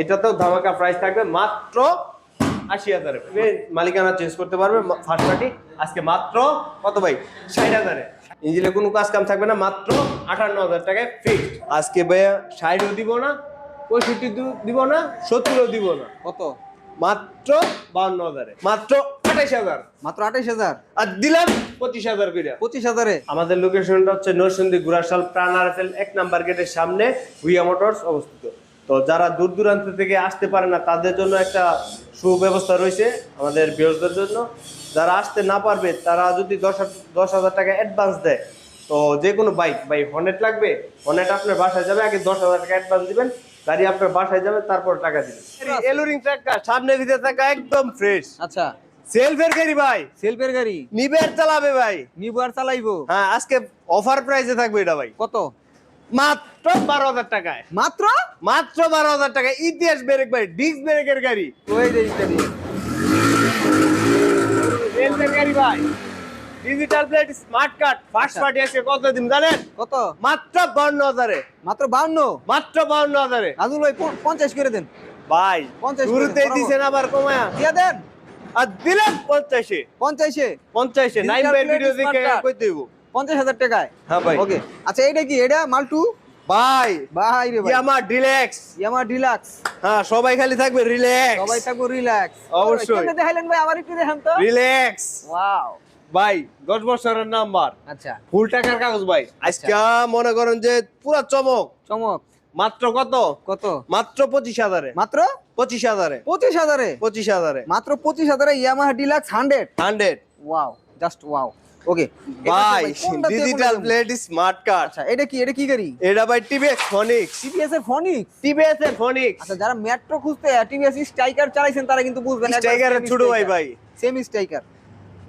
এটাতেও ধামাকা প্রাইস থাকবে মাত্র আশি হাজারে। মালিকানা চেঞ্জ করতে পারবে ফার্স্ট পার্টি আজকে মাত্র কত ভাই? ষাট হাজারে। ইঞ্জিনে কোনো কাজ কাম থাকবে না মাত্র আঠান্ন হাজার টাকায় ফিক্সড আজকে ভাইয়া ষাটও দিব না পঁয়ষট্টি দিব না সত্তরও দিব না। কত? মাত্র বাউন্ন হাজারে। মাত্র আঠাইশ হাজার। মাত্র আঠাইশ হাজার? আর দিলাম পঁচিশ হাজার করে পঁচিশ হাজারে? আমাদের লোকেশনটা হচ্ছে নরসিংদী গুরাশাল প্রাণ আরএফএল এক নাম্বার গেটের সামনে হুইয়া মোটরস অবস্থিত। তো যারা দূর দূরান্ত থেকে আসতে পারে না তাদের জন্য একটা সুব্যবস্থা রয়েছে আমাদের বিরোধীদের জন্য। যারা আসতে না পারবে তারা যদি দশ হাজার- দশ হাজার টাকা অ্যাডভান্স দেয় তো যে কোনো বাইক বাই হনেট লাগবে হনেট আপনার বাসায় যাবে আগে দশ হাজার টাকা অ্যাডভান্স দিবেন গাড়ি আপনার বাসায় যাবে তারপর টাকা দিবেন। এলোরিং টাকা সামনে ভিতরে থাকা একদম ফ্রেশ আচ্ছা। সেলফের গাড়ি ভাই। সেলফের গাড়ি? নিবের চালাবে ভাই। নিবো আর চালাইবো? হ্যাঁ আজকে অফার প্রাইসে থাকবে এটা ভাই। কত? মাত্র বারো হাজার টাকায়। মাত্র? মাত্র বারো হাজার টাকা ইতিহাস ব্রেক ভাই ডিস্ক ব্রেকের গাড়ি। ওই যে ইত্যাদি গাড়ি। ভাই। Digital plate smart card first. Party আছে কত দিন জানেন? কত? মাত্র বান্ন হাজারে। মাত্র বাউন্ন মাত্র বান্ন হাজারে। রাজুল ভাই পঞ্চাশ করে দেন। ভাই পঞ্চাশ শুরুতেই। দিছেন আবার কমায়া। দিয়ে দেন। আর দিলেন পঞ্চাশে। পঞ্চাশে। পঞ্চাশে। নাইন plate ভিডিও দেখে কই দেবো পঞ্চাশ হাজার টাকায়? হ্যাঁ ভাই। ওকে আচ্ছা এটা কি? এটা মালটু? ভাই। ভাই রে ভাই। ইয়ামা ডিলেক্স ইয়ামা ডিলাক্স হ্যাঁ সবাই খালি থাকবে রিল্যাক্স সবাই থাকব রিল্যাক্স অবশ্যই। কেমনে দেখাইলেন ভাই? আবার একটু দেখান তো। রিল্যাক্স ওয়াও ভাই দশ বছরের নাম্বার। আচ্ছা। ফুল টাকার কাগজ ভাই। আজকে মনে করেন যে পুরো চমক। চমক। মাত্র কত? কত? মাত্র পঁচিশ হাজারে। মাত্র? পঁচিশ হাজারে। পঁচিশ হাজারে? পঁচিশ হাজারে। মাত্র পঁচিশ হাজারে Yamaha Deluxe hundred hundred wow just wow okay ভাই ডিজিটাল প্লেট স্মার্ট কার্ড আচ্ছা এটা কি এটা কি গাড়ি? এটা ভাই টিভিএস ফনিক্স টিভিএস এর ফনিক্স টিভিএস এর ফনিক্স আচ্ছা যারা মেট্রো খুঁজতে টিভিএস স্ট্রাইকার চালাইছেন তারা কিন্তু বুঝবেন স্ট্রাইকারের ছোট ভাই ভাই। Semi striker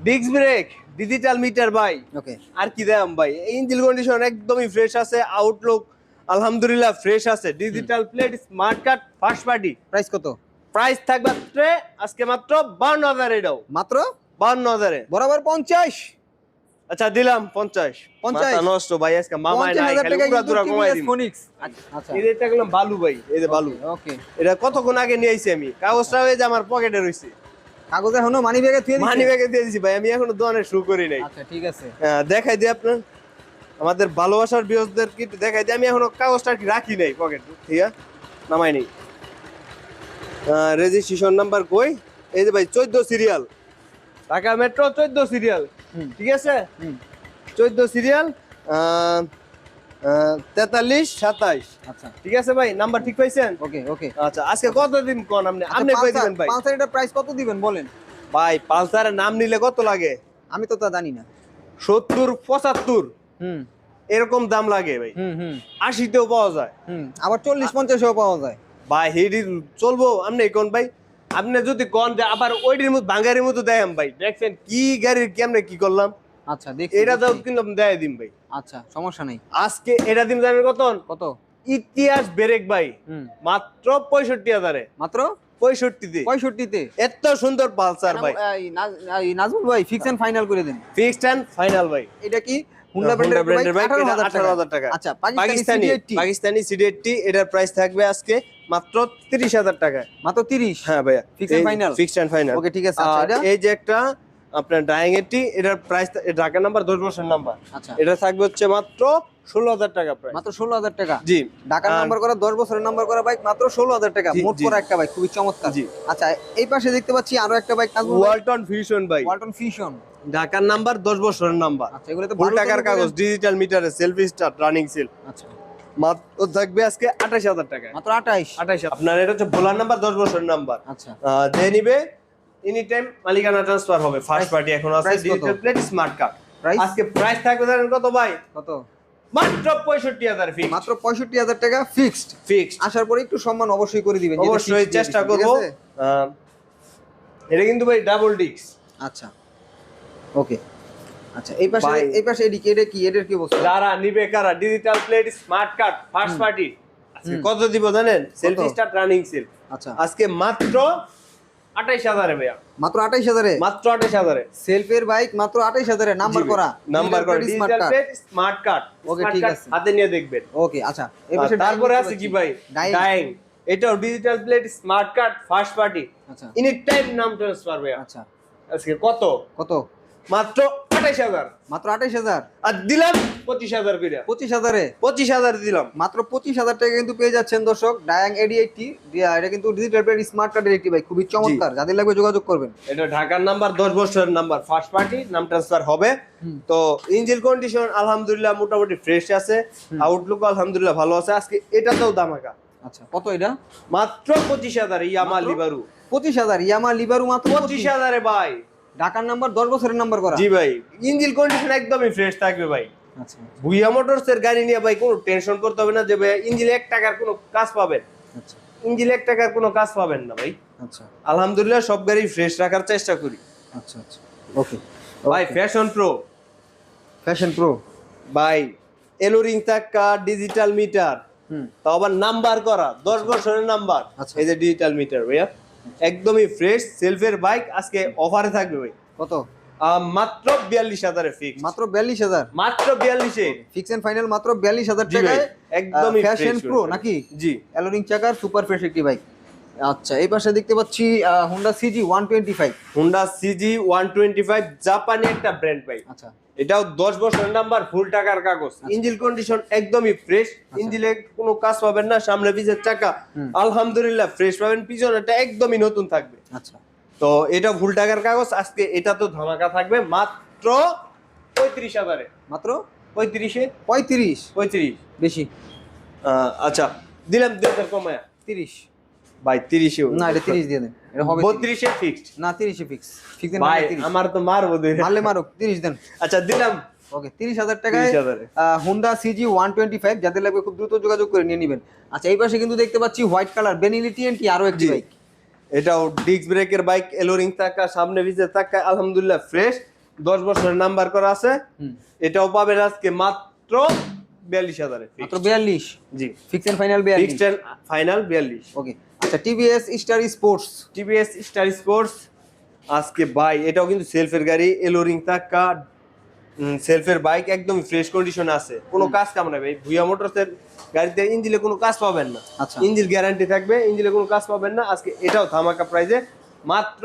disc brake digital meter ভাই। ওকে আর কি দাম ভাই? ইঞ্জিন কন্ডিশন একদমই ফ্রেশ আছে আউটলুক আলহামদুলিল্লাহ ফ্রেশ আছে। Digital plate smart card first party price কত? প্রাইস থাকবে আজকে মাত্র বান্ন হাজার এটাও মাত্র? বান্ন হাজারে। বরাবর পঞ্চাশ। আচ্ছা দিলাম পঞ্চাশ। পঞ্চাশ? মাথা নষ্ট ভাই আজকে মামাই নাই খালি পুরা দুরা কমাই দিন ফনিক্স আচ্ছা এই যে এটা গেলাম বালু ভাই এই যে বালু। ওকে এটা কতক্ষণ আগে নিয়ে আইছি আমি? কাগজটা হয়ে যে আমার পকেটে রইছে। কাগজ এখনও মানি ব্যাগে থুয়ে মানি ব্যাগে দিয়ে দিছি ভাই আমি এখনও দোকানে শুরু করি নাই। আচ্ছা ঠিক আছে। হ্যাঁ, দেখাই দিই আপনার। আমাদের ভালোবাসার বিরোধদের কি দেখাই দিই? আমি এখনও কাগজটা কি রাখি নাই পকেট ঠিক আছে? নামাই নেই। রেজিস্ট্রেশন নাম্বার কই? এই যে ভাই চোদ্দ সিরিয়াল ঢাকা মেট্রো চোদ্দ সিরিয়াল হুম। ঠিক আছে? চোদ্দ সিরিয়াল তেতাল্লিশ সাতাইশ। আচ্ছা। ঠিক আছে ভাই? নাম্বার ঠিক পাইছেন? ওকে ওকে। আচ্ছা আজকে কতদিন কোন আপনি? আপনি কই দিবেন ভাই? পাঁচ হাজার প্রাইস কত দিবেন বলেন? ভাই পালসারের নাম নিলে কত লাগে? আমি তো তা জানি না। সত্তর পঁচাত্তর। হুম। এরকম দাম লাগে ভাই। হুম হুম। আশিতেও পাওয়া যায়। হুম। আবার চল্লিশ পঞ্চাশেও পাওয়া যায়। ভাই হিডি চলবো। আপনি কোন ভাই? আপনি যদি কন যে আবার ওইটির মতো বাঙ্গারির মতো দেখাম ভাই দেখছেন কি গাড়ির কেমনে কি করলাম? আচ্ছা দেখি এটা দাও। কিন্তু দেয় দিম ভাই। আচ্ছা সমস্যা নেই। আজকে এটা দিন জানেন কত কত? ইতিহাস বেরেক ভাই। মাত্র পঁয়ষট্টি হাজারে। মাত্র? পঁয়ষট্টিতে। পঁয়ষট্টিতে? এত সুন্দর পালসার ভাই। এই নাজ- নাজমুল ভাই ফিক্স এন্ড ফাইনাল করে দেন। ফিক্সড এন্ড ফাইনাল ভাই। এটা কি? হুন্ডা ব্র্যান্ডের বাইক 18000 টাকা। আচ্ছা Pakistani Pakistani CD Pakistani CD eighty এটার প্রাইস থাকবে আজকে মাত্র তিরিশ হাজার টাকায়। মাত্র 30 হ্যাঁ ভাইয়া। Fixed and final? Fixed and final okay ঠিক আছে আচ্ছা আর এই যে একটা আপনার এটি এটার প্রাইস ঢাকা নাম্বার দশ বছর নাম্বার আচ্ছা। এটা থাকবে হচ্ছে মাত্র ষোলো হাজার টাকা মাত্র 16000 টাকা? জি। ঢাকার নাম্বার করা 10 বছরের নাম্বার করা বাইক মাত্র 16000 টাকা। মোট করা একটা বাইক খুবই চমৎকার। জি। আচ্ছা এই পাশে দেখতে পাচ্ছি আরও একটা বাইক ওয়ালটন ফিউশন ভাই ওয়ালটন ফিউশন ঢাকার নাম্বার দশ বছরের নাম্বার। আচ্ছা ফুল টাকার কাগজ ডিজিটাল মিটারে সেলফি স্টার্ট রানিং সেল আচ্ছা। মাত্র থাকবে আজকে আঠাশ হাজার টাকা মাত্র 28 আঠাশ আপনার এটা হচ্ছে ভোলার নাম্বার দশ বছরের নাম্বার। আচ্ছা। যে নিবে এনি টাইম মালিকানা ট্রান্সফার হবে। ফার্স্ট পার্টি এখন আছে কত? ডিজিটাল প্লেট স্মার্ট কার্ড আজকে প্রাইস থাকবে জানেন কত ভাই? কত? মাত্র পঁয়ষট্টি হাজার ফি মাত্র 65000 টাকা ফিক্সড ফিক্সড আসার পরে একটু সম্মান অবশ্যই করে দিবেন অবশ্যই চেষ্টা করব। এটা কিন্তু ভাই ডাবল ডিক্স আচ্ছা। ওকে। আচ্ছা এই পাশে এই পাশে এদিকে এটা কি? এটার কি অবস্থা? যারা নিবে কারা? Digital plate smart card first party আজকে কত দিব জানেন? সেলফি স্টার্ট রানিং সেল আচ্ছা। আজকে মাত্র আঠাইশ হাজারে ভাইয়া। মাত্র 28000 এ মাত্র আঠাইশ হাজারে। সেলফের বাইক মাত্র 28000 এ নাম্বার করা। নাম্বার করা। Digital plate smart card Okay, ঠিক আছে। হাতে নিয়ে দেখবেন। ওকে আচ্ছা। এই পাশে তারপরে আছে কি ভাই। ডাইং এটাও digital plate smart card first party আচ্ছা। ইনি টাইম নাম ট্রান্সফার ভাইয়া। আচ্ছা। আজকে কত? কত? মাত্র আঠাইশ হাজার। মাত্র আঠাইশ হাজার? আর দিলাম পঁচিশ হাজার করে পঁচিশ হাজারে? পঁচিশ হাজার দিলাম। মাত্র পঁচিশ হাজার টাকা কিন্তু পেয়ে যাচ্ছেন দর্শক ডায়াং এডি এইটটি এটা কিন্তু ডিজিটাল প্লেট স্মার্ট কার্ডের একটি বাইক খুবই চমৎকার। যাদের লাগবে যোগাযোগ করবেন। এটা ঢাকার নাম্বার দশ বছরের নাম্বার ফার্স্ট পার্টি নাম ট্রান্সফার হবে। তো ইঞ্জিন কন্ডিশন আলহামদুলিল্লাহ মোটামুটি ফ্রেশ আছে। আউটলুক আলহামদুলিল্লাহ ভালো আছে। আজকে এটাতেও দামাকা আচ্ছা কত এটা? মাত্র পঁচিশ হাজার ইয়ামা লিবারু পঁচিশ হাজার ইয়ামা লিবারু মাত্র পঁচিশ। হাজারে ভাই। ঢাকার নাম্বার দশ বছরের নাম্বার করা। জি ভাই। ইঞ্জিন কন্ডিশন একদমই ফ্রেশ থাকবে ভাই। আচ্ছা। ভুইয়া মোটরস এর গাড়ি নিয়ে ভাই কোনো টেনশন করতে হবে না যে ভাই ইঞ্জিন এক টাকার কোনো কাজ পাবেন। আচ্ছা। ইঞ্জিন এক টাকার কোনো কাজ পাবেন না ভাই। আচ্ছা। আলহামদুলিল্লাহ সব গাড়ি ফ্রেশ রাখার চেষ্টা করি। আচ্ছা আচ্ছা। ওকে ভাই ফ্যাশন প্রো ফ্যাশন প্রো ভাই এলোরিং তাক্কা ডিজিটাল মিটার হুম। তাও আবার নাম্বার করা দশ বছরের নাম্বার আচ্ছা। এই যে ডিজিটাল মিটার ভাইয়া। একদমই ফ্রেশ সেলফের বাইক আজকে অফারে থাকবে ভাই। কত? মাত্র বিয়াল্লিশ হাজারে ফিক্স মাত্র বিয়াল্লিশ হাজার? মাত্র বিয়াল্লিশে। ফিক্স এন্ড ফাইনাল মাত্র বিয়াল্লিশ হাজার টাকায় একদমই ফ্যাশন প্রো নাকি? জি। অ্যালোরিং চাকার সুপার ফ্রেশ একটি বাইক আচ্ছা এই পাশে দেখতে পাচ্ছি Honda CG one twenty five Honda CG one twenty five জাপানি একটা ব্র্যান্ড ভাই। আচ্ছা। এটাও দশ বছরের নাম্বার ফুল টাকার কাগজ। ইঞ্জিন কন্ডিশন একদমই ফ্রেশ ইঞ্জিনে কোনো কাজ পাবেন না সামনে পিছের চাকা। আলহামদুলিল্লাহ ফ্রেশ পাবেন। পিছনেটা একদমই নতুন থাকবে। আচ্ছা। তো এটা ফুল টাকার কাগজ আজকে এটা তো ধামাকা থাকবে মাত্র পঁয়ত্রিশ হাজারে। মাত্র? পঁয়ত্রিশে? পঁয়ত্রিশ। পঁয়ত্রিশ। বেশি। আচ্ছা দিলাম দুই হাজার কমায়া। তিরিশ। ভাই তিরিশে না এটা তিরিশ দিয়ে দেন। এটা হবে বত্রিশে ফিক্সড না ফিক্স ফিক্স ভাই আমার তো মারবো দুই মারলে মারো তিরিশ দেন। আচ্ছা দিলাম। ওকে টাকায় হুন্ডা সিজি যাদের লাগবে খুব দ্রুত যোগাযোগ করে নিয়ে নেবেন। আচ্ছা এই পাশে কিন্তু দেখতে পাচ্ছি হোয়াইট কালার বেনিলি টিএনটি আরও একটি বাইক এটাও ডিস্ক ব্রেকের বাইক এলোরিং চাকা সামনে পিছে চাকা আলহামদুলিল্লাহ ফ্রেশ দশ বছরের নাম্বার করা আছে। এটাও পাবেন আজকে মাত্র বিয়াল্লিশ হাজারে। মাত্র বিয়াল্লিশ। জি। ফিক্স এন্ড ফাইনাল বিয়াল্লিশ। ফিক্সড এন্ড ফাইনাল বিয়াল্লিশ। ওকে। আচ্ছা TVS Star Sports TVS Star Sports আজকে ভাই এটাও কিন্তু সেলফের গাড়ি এলোরিং চাকা সেলফের বাইক একদম ফ্রেশ কন্ডিশন আছে। কোনো কাজ কাম ভাই ভুয়া মোটরসের গাড়িতে ইঞ্জিনে কোনো কাজ পাবেন না। আচ্ছা। ইঞ্জিন গ্যারান্টি থাকবে ইঞ্জিনে কোনো কাজ পাবেন না। আজকে এটাও ধামাকা প্রাইজে মাত্র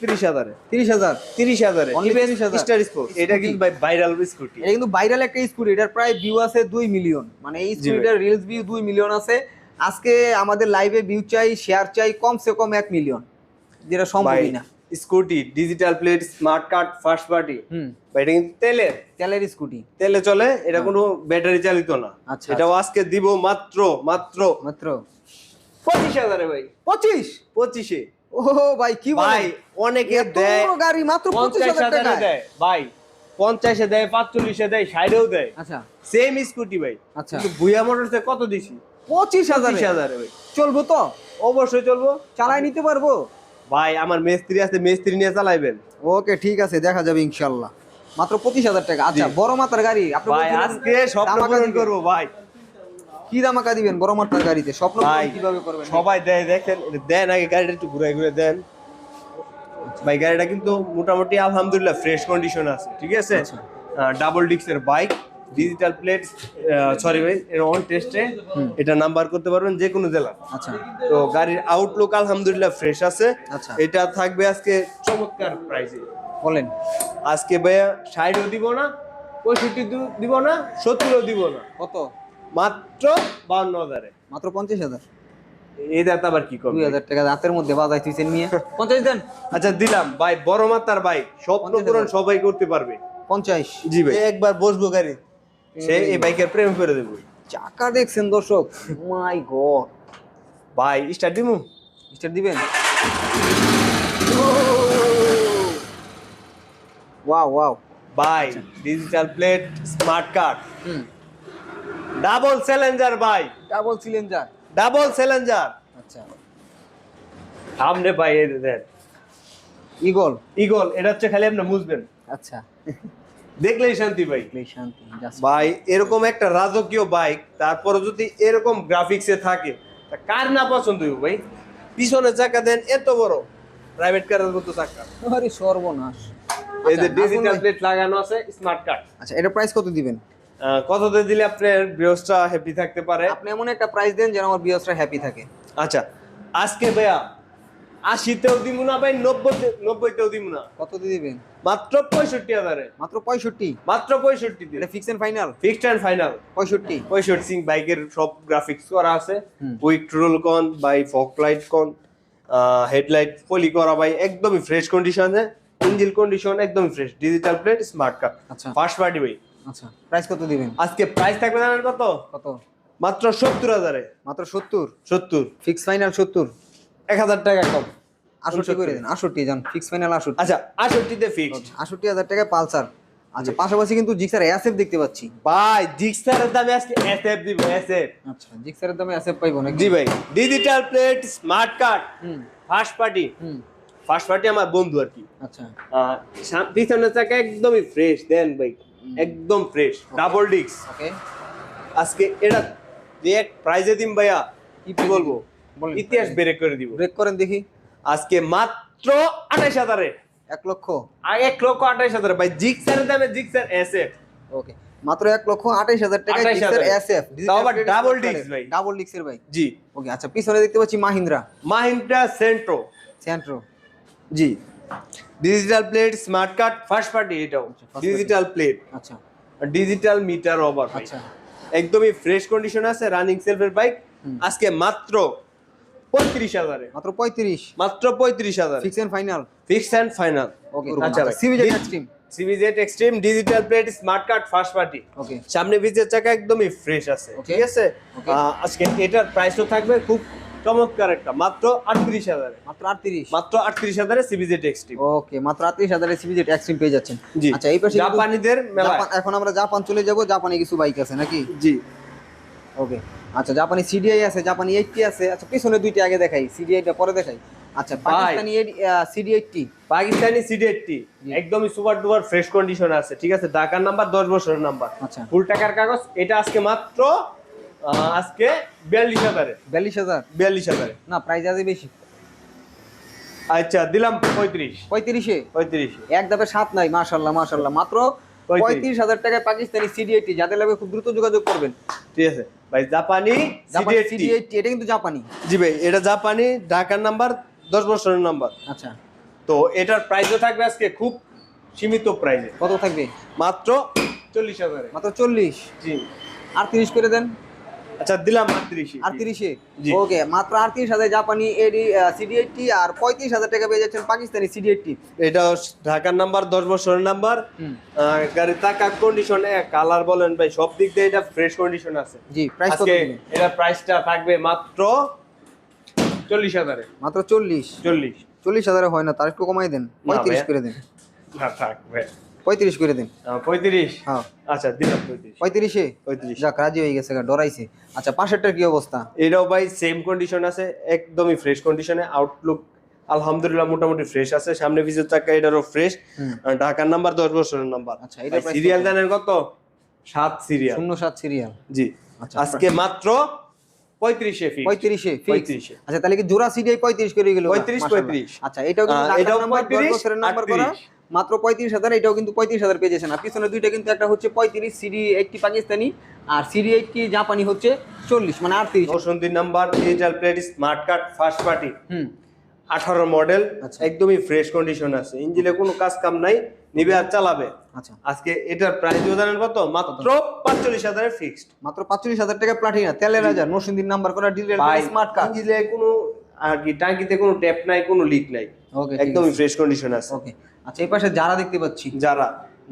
তিরিশ হাজারে। তিরিশ হাজার? তিরিশ হাজারে। Only 30,000 স্টার স্পোর্ট এটা কিন্তু ভাই ভাইরাল স্কুটি এটা কিন্তু ভাইরাল একটা স্কুটি এটার প্রায় ভিউ আছে দুই মিলিয়ন মানে এই স্কুটিটার রিলস ভিউ দুই মিলিয়ন আছে। আজকে আমাদের লাইভে ভিউ চাই শেয়ার চাই কমসে কম এক মিলিয়ন যেটা সম্ভবই না। Scooty digital plate smart card first party হুম। এটা কিন্তু তেলের। তেলের স্কুটি তেলে চলে এটা কোনো ব্যাটারি চালিত না। আচ্ছা, এটাও আজকে দিব মাত্র মাত্র। মাত্র। পঁচিশ হাজারে ভাই। পঁচিশ? পঁচিশে। ও ভাই কি ভাই অনেকে দেয়। গাড়ি মাত্র পঁচিশ হাজারে টাকা দেয়। ভাই পঞ্চাশে দেয় পাঁচচল্লিশে দেয় ষাটেও দেয়। আচ্ছা। সেম স্কুটি ভাই। আচ্ছা। কিন্তু ভুয়া মোটরসে কত দিছি? পঁচিশ হাজার। হাজারে ভাই। চলবো তো? অবশ্যই চলবো। চালাই নিতে পারব? ভাই আমার মেস্ত্রি আছে মেস্ত্রি নিয়ে চালাইবেন। ওকে ঠিক আছে দেখা যাবে ইনশাল্লাহ। মাত্র পঁচিশ হাজার টাকা। আচ্ছা বড় মাত্রার গাড়ি ভাই আজকে স্বপ্ন পূরণ করব ভাই। কি দামাকা দিবেন বড় মাত্রার গাড়িতে? স্বপ্ন কীভাবে করবেন? সবাই দেয় দেখেন দেন আগে গাড়িটা একটু ঘুরে ঘুরে দেন। ভাই গাড়িটা কিন্তু মোটামুটি আলহামদুলিল্লাহ ফ্রেশ কন্ডিশন আছে ঠিক আছে। ডাবল ডিস্কের বাইক ডিজিটাল প্লেট সরি ভাই এর অন টেস্টে এটা নাম্বার করতে পারবেন যে কোনো জেলা। আচ্ছা। তো গাড়ির আউটলুক আলহামদুলিল্লাহ ফ্রেশ আছে। আচ্ছা। এটা থাকবে আজকে চমৎকার প্রাইসে বলেন। আজকে ভাইয়া ষাটও দিব না পঁয়ষট্টি দিব না সত্তরও দিব না। কত? মাত্র বাউন্ন হাজারে। মাত্র পঞ্চাশ হাজার? এই দাঁত আবার কি টাকা মধ্যে বাজাই তুইছেন নিয়ে দেন। আচ্ছা দিলাম। ভাই বড় মাত্রার বাইক স্বপ্ন পূরণ সবাই করতে পারবে। পঞ্চাশ। জি ভাই। একবার বসবো গাড়ি। সে এই বাইকের প্রেম করে দেবো চাকা দেখছেন দর্শক? My god. ভাই স্টার্ট দিমু? স্টার্ট দিবেন? Wow wow. ভাই digital plate smart card double challenger ভাই। ডাবল সিলিন্ডার ডাবল চ্যালেঞ্জার আচ্ছা। সামনে ভাই এই দেন। ইগল ইগল এটা হচ্ছে খালি আপনি বুঝবেন। আচ্ছা। দেখলেই শান্তি ভাই। শান্তি ভাই এরকম একটা রাজকীয় বাইক তারপরে যদি এরকম গ্রাফিক্সে থাকে তা কার না পছন্দ হইব ভাই? পিছনে চাকা দেন এত বড়। প্রাইভেট কারের মতো চাকা। আরে সর্বনাশ। এই যে আচ্ছা, ডিজিটাল প্লেট লাগানো আছে স্মার্ট কার্ড আচ্ছা এটা প্রাইস কত দিবেন? কততে দিলে আপনার বৃহস্পতি হ্যাপি থাকতে পারে? আপনি এমন একটা প্রাইস দেন যেন আমার বিয়াসরা হ্যাপি থাকে। আচ্ছা আজকে ভাইয়া আশিতেও দিব না ভাই নব্বই নব্বইতেও দিব না। কত দিয়ে দিবেন? মাত্র পঁয়ষট্টি হাজারে। মাত্র পঁয়ষট্টি? মাত্র পঁয়ষট্টি এটা fix and final fixed and final পঁয়ষট্টি? পঁয়ষট্টি সিং বাইকের সব গ্রাফিক্স করা আছে। উইক রোল কন বাই ফক লাইট কন হেডলাইট পলি করা বাই একদমই ফ্রেশ কন্ডিশনে ইঞ্জিন কন্ডিশন একদমই fresh digital plate smart card আচ্ছা। ফার্স্ট পার্টি ভাই। আচ্ছা প্রাইস কত দিবেন? আজকে প্রাইস থাকবে জানেন কত? কত? মাত্র সত্তর হাজারে। মাত্র সত্তর? সত্তর। ফিক্স ফাইনাল সত্তর। এক হাজার টাকা কম। আষট্টি করে দেন। আষট্টি যান ফিক্স ফাইনাল আষট্টি। আচ্ছা আষট্টিতে ফিক্সড আষট্টি হাজার টাকায় পালসার। আচ্ছা পাশাপাশি কিন্তু জিক্সার এসএফ দেখতে পাচ্ছি। ভাই জিক্সারের দামে আজকে এসএফ দিব এসএফ আচ্ছা জিক্সারের দামে এসএফ পাইবো নাকি? জি ভাই ডিজিটাল প্লেট স্মার্ট কার্ড হুম। ফার্স্ট পার্টি হুম। ফার্স্ট পার্টি আমার বন্ধু আর কি। আচ্ছা। পিছনের চাকা একদমই ফ্রেশ দেন ভাই। একদম ফ্রেশ ডাবল ডিক্স ওকে আজকে এটা যে এক প্রাইজে দিম ভাইয়া কি বলব? বলেন। ইতিহাস বেড়ে করে দিব। ব্রেক করেন দেখি। আজকে মাত্র আঠাইশ হাজারে। এক লক্ষ। আর এক লক্ষ আঠাইশ হাজারে। ভাই জিক্সারের দামে জিক্সার এসএফ ওকে মাত্র এক লক্ষ আঠাইশ হাজার 28,000 জিক্সার এসএফ তাও আবার double disc ভাই। ডাবল ডিক্সের ভাই। জি। ওকে আচ্ছা পিছনে দেখতে পাচ্ছি মাহিন্দ্রা। মাহিন্দ্রা সেন্ট্রো সেন্ট্রো জি। Digital plate smart card first party এটাও ডিজিটাল প্লেট আচ্ছা। ডিজিটাল মিটার ওভার আচ্ছা। একদমই ফ্রেশ কন্ডিশন আছে রানিং সেলফের বাইক আজকে মাত্র পঁয়ত্রিশ হাজারে। মাত্র পঁয়ত্রিশ। মাত্র পঁয়ত্রিশ হাজার। Fix and final fix and final okay আচ্ছা ভাই CBZ extreme CBZ extreme digital plate smart card first party okay সামনে পিছের চাকা একদমই ফ্রেশ আছে। ঠিক আছে? আজকে এটার প্রাইসও থাকবে খুব চমৎকার একটা মাত্র আটত্রিশ হাজারে। মাত্র আটত্রিশ? মাত্র আটত্রিশ হাজারে সিবিজেড এক্সট্রিম ওকে মাত্র আটত্রিশ হাজারে সিভিজেড এক্সট্রিম পেয়ে যাচ্ছেন। জি। আচ্ছা এই পাশে জাপানিদের এখন আমরা জাপান চলে যাব জাপানে কিছু বাইক আছে নাকি? জি। ওকে আচ্ছা জাপানি সিডিআই আছে জাপানি এইটটি আছে। আচ্ছা পিছনে দুইটা আগে দেখাই সিডিআইটা পরে দেখাই। আচ্ছা Pakistani CD eighty Pakistani CD eighty একদমই সুপার ডুপার ফ্রেশ কন্ডিশন আছে ঠিক আছে? ঢাকার নাম্বার দশ বছরের নাম্বার আচ্ছা। ফুল টাকার কাগজ এটা আজকে মাত্র আজকে বিয়াল্লিশ হাজারে। বিয়াল্লিশ হাজার? বিয়াল্লিশ হাজারে। না প্রাইস আছে বেশি। আচ্ছা দিলাম পঁয়ত্রিশ। পঁয়ত্রিশে? পঁয়ত্রিশ। এক দাপে সাত নাই মাশাল্লাহ মাশাল্লাহ মাত্র পঁয়ত্রিশ। হাজার টাকায় পাকিস্তানি সিডি এইটটি যাদের লাগবে খুব দ্রুত যোগাযোগ করবেন। ঠিক আছে। ভাই জাপানি জাপানি সিডি সিডি এইটটি এটা কিন্তু জাপানি। জি ভাই এটা জাপানি ঢাকার নাম্বার দশ বছরের নাম্বার। আচ্ছা। তো এটার প্রাইসও থাকবে আজকে খুব সীমিত প্রাইসে কত থাকবে? মাত্র চল্লিশ হাজারে। মাত্র চল্লিশ? জি। আটত্রিশ করে দেন। আচ্ছা দিলাম আটত্রিশ। আটত্রিশে? জি। ওকে মাত্র আটত্রিশ হাজার জাপানি এডি সিডি এইটটি আর পঁয়ত্রিশ হাজার টাকা পেয়ে যাচ্ছেন পাকিস্তানি সিডি এইটটি এটা ঢাকার নাম্বার দশ বছরের নাম্বার। গাড়ির টাকা কন্ডিশন কালার বলেন ভাই সব দিক দিয়ে এটা ফ্রেশ কন্ডিশন আছে। জি প্রাইস কত এটা প্রাইসটা থাকবে মাত্র চল্লিশ হাজারে। মাত্র চল্লিশ? চল্লিশ। চল্লিশ হাজারে হয় না তার একটু কমাই দেন পঁয়ত্রিশ ভাইয়া। করে দেন। না থাকবে পঁয়ত্রিশ করে দিন। পঁয়ত্রিশ? হ্যাঁ। আচ্ছা দিলাম পঁয়ত্রিশে। পঁয়ত্রিশ? যাক রাজি হয়ে গেছে ডরাইছে। আচ্ছা পাশেরটার কি অবস্থা? এটাও ভাই সেম কন্ডিশন আছে একদমই ফ্রেশ কন্ডিশনে আউটলুক আলহামদুলিল্লাহ মোটামুটি ফ্রেশ আছে। সামনে পিছের চাকা এটারও ফ্রেশ ঢাকার নাম্বার দশ বছরের নাম্বার আচ্ছা, price সিরিয়াল জানেন কত? সাত সিরিয়াল শূন্য সাত সিরিয়াল জি। আচ্ছা, আজকে মাত্র পঁয়ত্রিশে পঁয়ত্রিশে পঁয়ত্রিশে। আচ্ছা তাহলে কি জোড়া সিডিআই পঁয়ত্রিশ করে গেল পঁয়ত্রিশ, পঁয়ত্রিশ। আচ্ছা এটাও এটাও নাম্বার, পঁয়ত্রিশ, বছরের নাম্বার করা। মাত্র পঁয়ত্রিশ হাজার এটাও কিন্তু পঁয়ত্রিশ হাজার পেয়ে যাচ্ছেন। আর পিছনে দুইটা কিন্তু একটা হচ্ছে পঁয়ত্রিশ সিডি এইটটি পাকিস্তানি আর সিডি এইটটি জাপানি হচ্ছে চল্লিশ মানে আটত্রিশ। বসন্তী number digital plate smart card first party. হুম। আঠারো মডেল আচ্ছা। একদমই ফ্রেশ কন্ডিশন আছে। ইঞ্জিনে কোনো কাজ কাম নাই নিবে আর চালাবে। আচ্ছা। আজকে এটার প্রাইস জানেন কত? মাত্র পাঁচচল্লিশ হাজারের ফিক্সড মাত্র পাঁচচল্লিশ হাজার টাকা প্লাটিনা তেলের হাজার নরসিংদীর নাম্বার করা ডিটেল স্মার্ট কার্ড। ইঞ্জিনে কোনো আর কি টাঙ্কিতে কোনো ট্যাপ নাই কোনো লিক নাই। ওকে একদমই ফ্রেশ কন্ডিশন আছে। ওকে আচ্ছা এই পাশে যারা দেখতে পাচ্ছি? যারা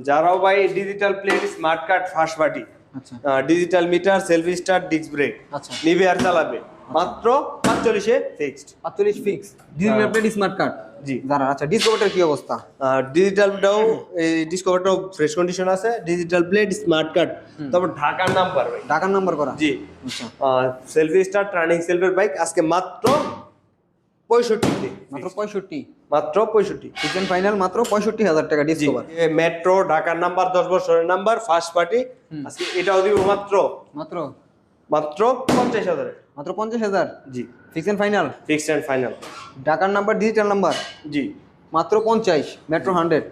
যারাও ভাই digital plate smart card first party আচ্ছা। Digital meter self start disc brake আচ্ছা। নিবে আর চালাবে। মাত্র পাঁচচল্লিশে ফিক্সড পাঁচচল্লিশ fix digital. Plate smart card জি। যারা আচ্ছা ডিসকভারটার কি অবস্থা? আর ডিজিটালটাও এই ডিসকভারটাও ফ্রেশ কন্ডিশন আছে। ডিজিটাল প্লেট স্মার্ট কার্ড তারপর ঢাকার নাম্বার ভাই। ঢাকার নাম্বার করা? জি। আচ্ছা। সেলফি স্টার টার্নিং সেলফের বাইক আজকে মাত্র পঁয়ষট্টি মাত্র পঁয়ষট্টি। মাত্র পঁয়ষট্টি। চিকেন ফাইনাল মাত্র পঁয়ষট্টি হাজার টাকা ডিসকভার মেট্রো ঢাকার নাম্বার দশ বছরের নাম্বার ফার্স্ট পার্টি আজকে এটাও দিব মাত্র। মাত্র? মাত্র পঞ্চাশ হাজারে। মাত্র পঞ্চাশ হাজার? জি। চিকেন ফাইনাল ফিক্সড অ্যান্ড ফাইনাল ঢাকার নাম্বার ডিজিটাল নাম্বার জি। মাত্র পঞ্চাশ মেট্রো হান্ড্রেড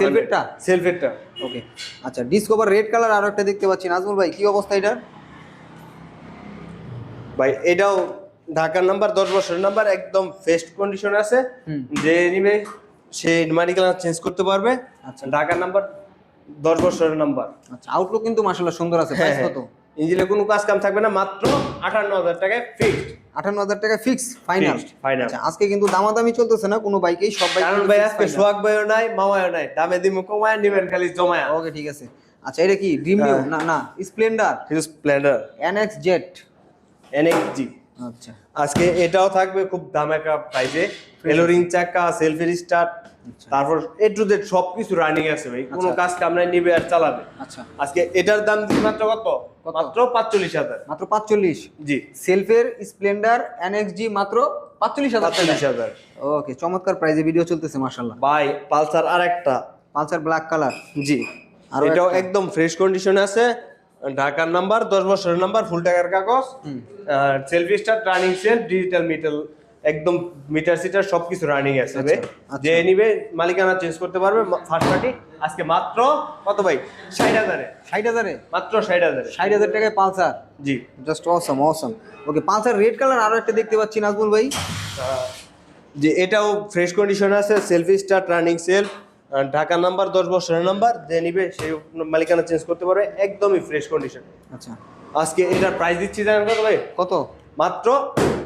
সেলফেটটা সেলফেটটা ওকে আচ্ছা ডিসকভার রেড কালার আরও একটা দেখতে পাচ্ছি। নাজমুল ভাই কি অবস্থা এটার? ভাই এটাও ঢাকার নাম্বার দশ বছরের নাম্বার একদম ফেস্ট কন্ডিশন আছে। যে নিবে সে মানি কালার চেঞ্জ করতে পারবে। আচ্ছা। ঢাকার নাম্বার দশ বছরের নাম্বার। আচ্ছা আউটলুক কিন্তু মাশাআল্লাহ সুন্দর আছে হ্যাঁ, প্রাইস কত? ইঞ্জিনে কোনো কাজ কাম থাকবে না মাত্র আটান্ন হাজার টাকায় ফিক্সড আটান্ন হাজার টাকা ফিক্স ফাইনাল। আচ্ছা আজকে কিন্তু দামাদামি চলতেছে না কোনো বাইকেই সব বাইক কারণ ভাই আজকে সোহাগ ভাইও নাই মামাও নাই। দামে দিমু কমায় নিবেন খালি জমায়া। ওকে ঠিক আছে। আচ্ছা এটা কি ড্রিম নিউ হ্যাঁ। না না Splendor Splendor NX jet NXG আচ্ছা। আজকে এটাও থাকবে খুব দামাকা প্রাইসে এলোরিং চাকা সেলফি স্টার্ট। তারপর এ টু জেড সবকিছু রানিং আছে ভাই। কোনো আচ্ছা। কাজ কাম নিবে আর চালাবে। আচ্ছা। আজকে এটার দাম দিচ্ছি মাত্র কত? মাত্র পাঁচচল্লিশ হাজার। মাত্র পাঁচচল্লিশ। জি। সেলফের স্প্লেন্ডার এনএক্স জি মাত্র পাঁচচল্লিশ হাজার পাঁচচল্লিশ হাজার। ওকে চমৎকার প্রাইজে ভিডিও চলতেছে মাশাল্লাহ ভাই পালসার আর একটা পালসার ব্ল্যাক কালার জি। আর এটাও একদম ফ্রেশ কন্ডিশনে আছে। ঢাকার নাম্বার দশ বছরের নাম্বার ফুল টাকার কাগজ self start running self digital meter একদম মিটার সিটার সবকিছু রানিং আছে ভাই। আচ্ছা। যে নিবে মালিকানা চেঞ্জ করতে পারবে ফার্স্ট পার্টি আজকে মাত্র কত ভাই? ষাট হাজারে। ষাট হাজারে? মাত্র ষাট হাজারে। ষাট হাজার টাকায় পালসার? জি। Just awesome awesome okay Pulsar red colour আরও একটা দেখতে পাচ্ছি নাজমুল ভাই। যে এটাও ফ্রেশ কন্ডিশন আছে self start running self Dhaka number দশ বছরের নাম্বার যে নিবে সেই মালিকানা চেঞ্জ করতে পারবে একদমই ফ্রেশ কন্ডিশন আচ্ছা। আজকে এটার প্রাইস দিচ্ছি জানেন কত ভাই? কত? মাত্র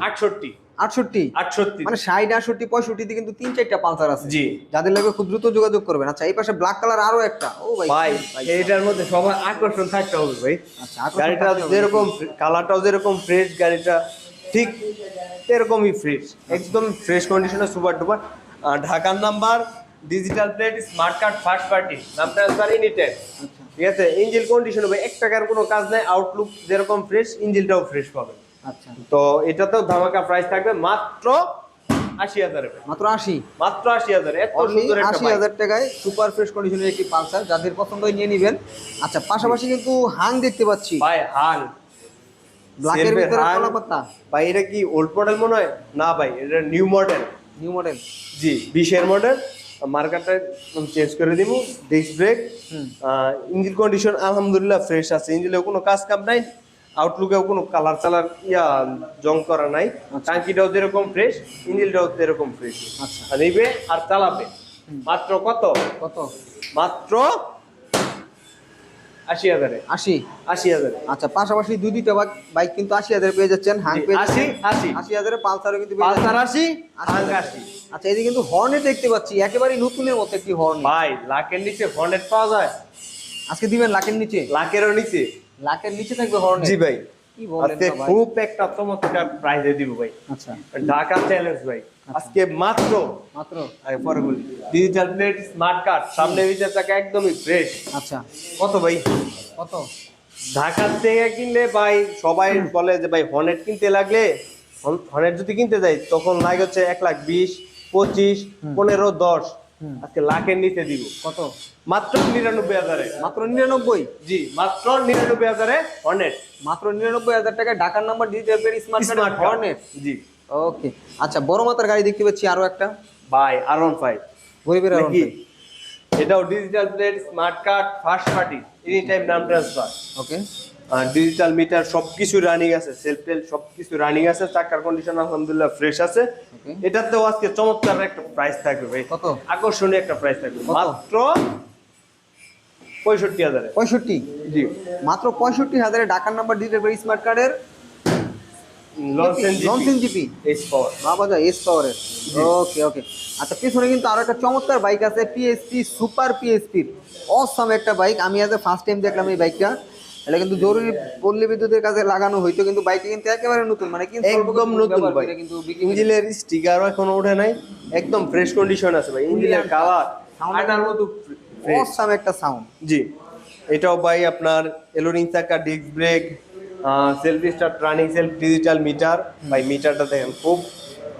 আটষট্টি। আটষট্টি? আটষট্টি। মানে ষাট আটষট্টি পঁয়ষট্টিতে কিন্তু তিন চারটা পালসার আছে। জি। যাদের লাগবে খুব দ্রুত যোগাযোগ করবেন। আচ্ছা এই পাশে ব্ল্যাক কালার আরও একটা। ও ভাই ভাই এইটার মধ্যে সবার আকর্ষণ থাকতে হবে ভাই। আচ্ছা গাড়িটা যেরকম কালারটাও যেরকম ফ্রেশ গাড়িটা ঠিক এরকমই ফ্রেশ একদম ফ্রেশ কন্ডিশনে সুপার ডুপার ঢাকার number digital plate smart card first party নাম ট্রান্সফার আচ্ছা। ঠিক আছে? ইঞ্জিন কন্ডিশন হবে এক টাকার কোনো কাজ নাই আউটলুক যেরকম ফ্রেশ ইঞ্জিনটাও ফ্রেশ পাবে আচ্ছা। তো এটাতেও ধামাকা প্রাইস থাকবে মাত্র আশি হাজারে মাত্র আশি? মাত্র আশি হাজার এত সুন্দর আশি হাজার টাকায় সুপার ফ্রেশ কন্ডিশনের একটি পালসার যাদের পছন্দ নিয়ে নেবেন। আচ্ছা পাশাপাশি কিন্তু হাং দেখতে পাচ্ছি। ভাই হাং ব্ল্যাকের ভিতরে কলা পাতা। ভাই এটা কি ওল্ড মডেল মনে হয়? না ভাই এটা নিউ মডেল নিউ মডেল জি বিশের মডেল মার্কারটা চেঞ্জ করে দিব ডিস্ক ব্রেক ইঞ্জিন কন্ডিশন আলহামদুলিল্লাহ ফ্রেশ আছে ইঞ্জিনে কোনো কাজ কাম নাই আউটলুকেও কোনো কালার চালার ইয়া জং করা নাই আচ্ছা। টাঙ্কিটাও যেরকম ফ্রেশ ইঞ্জিনটাও যেরকম ফ্রেশ আচ্ছা। নিবে আর চালাবে। মাত্র কত? কত? মাত্র আশি হাজারে। আশি? আশি হাজারে। আচ্ছা পাশাপাশি দুই দুইটা বাইক কিন্তু আশি হাজার পেয়ে যাচ্ছেন হাং পেয়ে আশি, আশি। আশি হাজারে পালসারও কিন্তু পালসার। আশি হাং। আশি। আচ্ছা এই যে কিন্তু হর্নেট দেখতে পাচ্ছি একেবারে নতুনের মতো একটি হর্ন ভাই লাখের নিচে হর্নেট পাওয়া যায়? আজকে দিবেন লাখের নিচে? লাখেরও নিচে? লাখের নিচে থাকবে হর্নেট জি ভাই। কি বলেন আজকে খুব একটা চমৎকার প্রাইজে দিব ভাই। আচ্ছা। ঢাকা চ্যালেঞ্জ ভাই। আজকে মাত্র মাত্র? আরে পরে বলি। ডিজিটাল প্লেট স্মার্ট কার্ড সামনে ভিতর চাকা একদমই ফ্রেশ আচ্ছা। কত ভাই? কত? ঢাকার থেকে কিনলে ভাই সবাই বলে যে ভাই হনেট কিনতে লাগলে হনেট যদি কিনতে যাই তখন লাগে হচ্ছে এক লাখ বিশ। পঁচিশ পনেরো দশ। আজকে লাখের নিচে দিব। কত? মাত্র নিরানব্বই হাজারে। মাত্র নিরানব্বই? জি মাত্র নিরানব্বই হাজারে হনেট মাত্র নিরানব্বই হাজার টাকায় ঢাকার number digital smart smart Hornet জি। ওকে। আচ্ছা বড় মাতার গাড়ি দেখতে পাচ্ছি আরও একটা। ভাই আর ওয়ান ফাইভ গরিবের আর নাকি এটাও digital plate smart card first party any time নাম ট্রান্সফার ওকে। ডিজিটাল মিটার সবকিছু রানিং আছে সেলফ টেল সবকিছু রানিং আছে চাকার কন্ডিশন আলহামদুলিল্লাহ ফ্রেশ আছে। এটাতেও আজকে চমৎকার একটা প্রাইস থাকবে ভাই। কত? আকর্ষণীয় একটা প্রাইস থাকবে। মাত্র পঁয়ষট্টি হাজারে। পঁয়ষট্টি? জি। মাত্র পঁয়ষট্টি হাজারে ডাকার নাম্বার প্লেট স্মার্ট কার্ডের জিপি এইচ পাওয়ার বাবা যা এস পাওয়ারের ওকে ওকে আচ্ছা পিছনে কিন্তু আরও একটা চমৎকার বাইক আছে পিএসপি সুপার পিএসপির অসম একটা বাইক আমি আজ ফার্স্ট টাইম দেখলাম এই বাইকটা এটা কিন্তু জরুরি পল্লী বিদ্যুতের কাজে লাগানো হইতো কিন্তু বাইকটা কিন্তু একেবারে নতুন মানে কিন্তু একদম নতুন ভাই কিন্তু। ইঞ্জিনের স্টিকারও এখনও ওঠে নাই একদম ফ্রেশ কন্ডিশন আছে ভাই ইঞ্জিনের কালার আটার মতো। অসম একটা সাউন্ড জি এটাও ভাই আপনার এলোরিং চাকা disc brake self start running self digital meter ভাই মিটারটা দেখেন খুব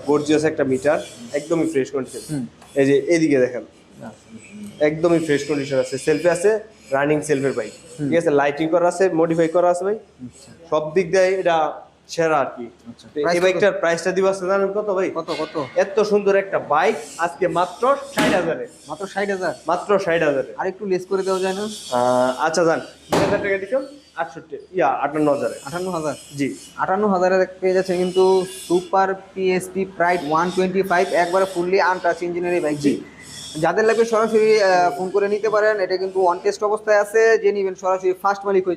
গর্জিয়াস একটা মিটার একদমই ফ্রেশ কন্ডিশন এই যে এদিকে দেখেন একদমই ফ্রেশ কন্ডিশন আছে। সেলফে আছে রানিং সেলফের বাইক ঠিক আছে লাইটিং করা আছে মডিফাই করা আছে ভাই। সব দিক দিয়ে এটা সেরা আর কি। আচ্ছা। এই বাইকটার প্রাইসটা দিব আছে জানেন কত ভাই? কত কত? এত সুন্দর একটা বাইক আজকে মাত্র ষাট হাজারে। মাত্র ষাট হাজার? মাত্র ষাট হাজারে। আর একটু লেস করে দেওয়া যায় না? আচ্ছা যান দুই হাজার টাকা দিচ্ছ আটষট্টি ইয়া আটান্ন হাজারে। আটান্ন হাজার? জি। আটান্ন হাজারে পেয়ে যাচ্ছেন কিন্তু super PSP Pride one twenty five একবারে ফুললি আনটাচ ইঞ্জিনের এই বাইক জি। যাদের লাগবে সরাসরি ফোন করে নিতে পারেন। এটা কিন্তু অন টেস্ট অবস্থায় আছে। যে নিবেন সরাসরি ফার্স্ট মালিক হয়ে